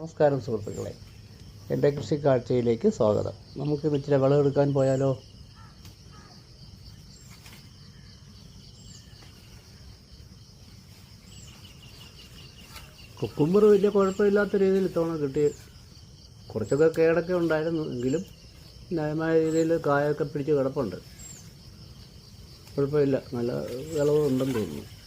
നമസ്കാരം സുഹൃത്തുക്കളെ. എന്റെ കൃഷി കാഴ്ചയിലേക്ക് സ്വാഗതം. നമുക്ക് ഇച്ചിരി വിളവെടുക്കാൻ പോയാലോ? കുക്കുമ്പർ വലിയ കുഴപ്പമില്ലാത്ത രീതിയിൽ ഇത്തവണ കിട്ടി. കുറച്ചൊക്കെ കേടൊക്കെ ഉണ്ടായിരുന്നു. എങ്കിലും ന്യായമായ രീതിയിൽ കായൊക്കെ പിടിച്ച് കിടപ്പുണ്ട്. കുഴപ്പമില്ല. നല്ല വിളവ് ഉണ്ടെന്ന് തോന്നുന്നു.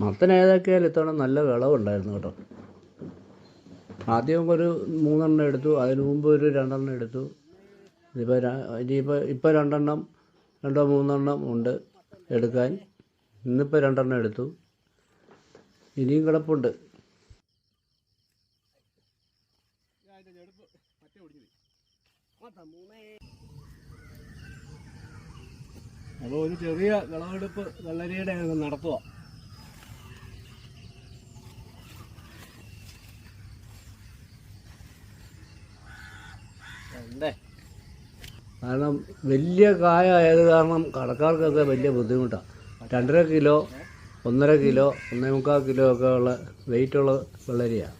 മത്തൻ ഏതൊക്കെയാലും ഇത്തവണ നല്ല വിളവുണ്ടായിരുന്നു കേട്ടോ. ആദ്യം ഒരു മൂന്നെണ്ണം എടുത്തു അതിന് മുമ്പ് ഒരു രണ്ടെണ്ണം എടുത്തു. ഇതിപ്പോൾ ഇനിയിപ്പോൾ ഇപ്പോൾ രണ്ടെണ്ണം രണ്ടോ മൂന്നെണ്ണം ഉണ്ട് എടുക്കാൻ. ഇന്നിപ്പോൾ രണ്ടെണ്ണം എടുത്തു. ഇനിയും കിടപ്പുണ്ട്. അപ്പോൾ ഒരു ചെറിയ വിളവെടുപ്പ് വെള്ളരിയുടെ നടത്തുക. കാരണം വലിയ കായ ആയത് കാരണം കടക്കാർക്കൊക്കെ വലിയ ബുദ്ധിമുട്ടാണ് രണ്ടര കിലോ ഒന്നര കിലോ ഒന്നേ മുക്കാൽ കിലോ ഒക്കെ ഉള്ള വെയിറ്റുള്ള വെള്ളരിയാണ്